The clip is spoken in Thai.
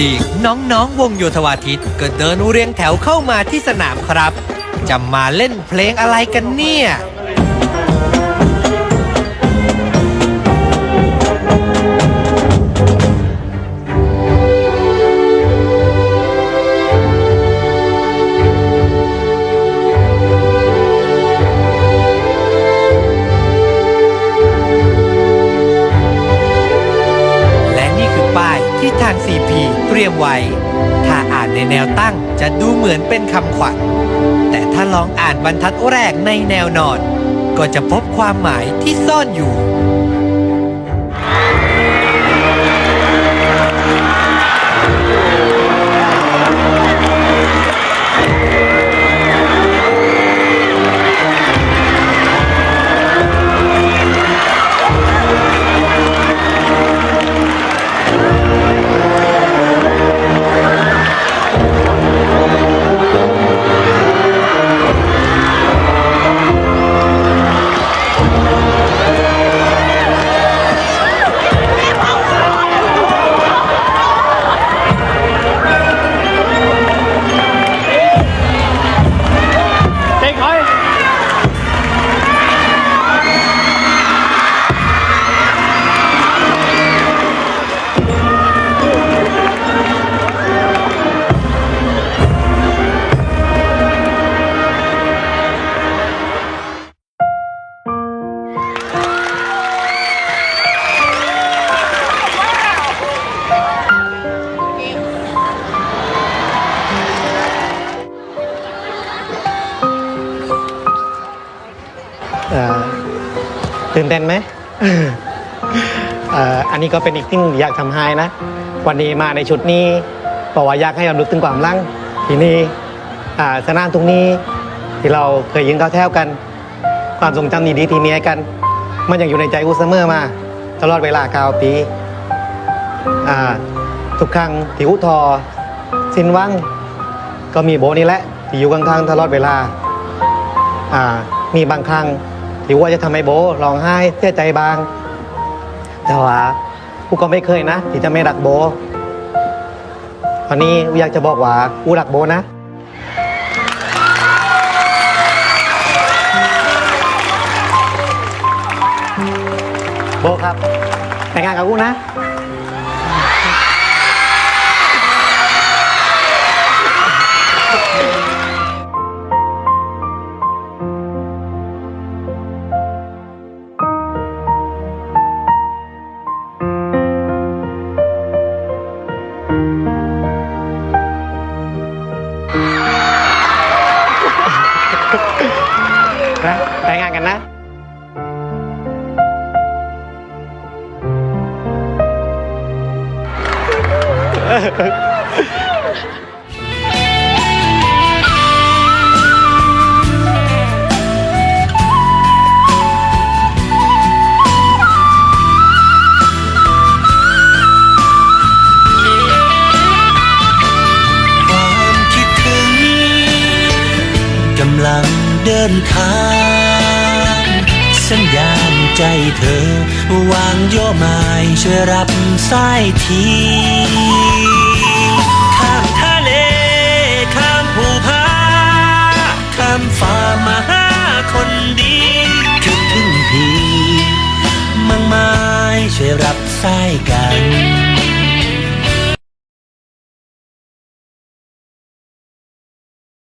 ดีๆ น้องๆ วงโยธวาทิตก็เดินเรียงแถวเข้ามาที่สนามครับ จะมาเล่นเพลงอะไรกันเนี่ย เตรียมไว้ ถ้าอ่านในแนวตั้งจะดูเหมือนเป็นคำขวัญ แต่ถ้าลองอ่านบรรทัดแรกในแนวนอน ก็จะพบความหมายที่ซ่อนอยู่ ตื่นเต้นไหมอันนี้ก็เป็นอีกที่หนึ่งอยากทำให้นะ วันนี้มาในชุดนี้บอกว่าอยากให้รำลึกถึงความรังทีนี้อ่สนามตรงนี้ที่เราเคยยืนเข้าแถวกัน ความทรงจำดีๆที่มีให้กัน มันยังอยู่ในใจอูเสมอมา ตลอดเวลาเก้าปีทุกครั้งที่อุทอสิ้นวังก็มีโบนี่แหละที่อยู่ข้างๆตลอดเวลา มีบางครั้ง หรือว่าจะทำให้โบร้องไห้เสียใจบาง แต่ว่ากูก็ไม่เคยนะ ที่จะไม่รักโบตอนนี้กูอยากจะบอกว่ากูรักโบนะโบครับแต่งงานกับกูนะ กำลังเดินทาง สัญญาณใจเธอ วางโยมายช่วยรับสายทีข้ามทะเล ข้ามภูผาข้ามฟ้ามาหาคนดีคิดถึงพี่มั่งไม้ช่วยรับสายกัน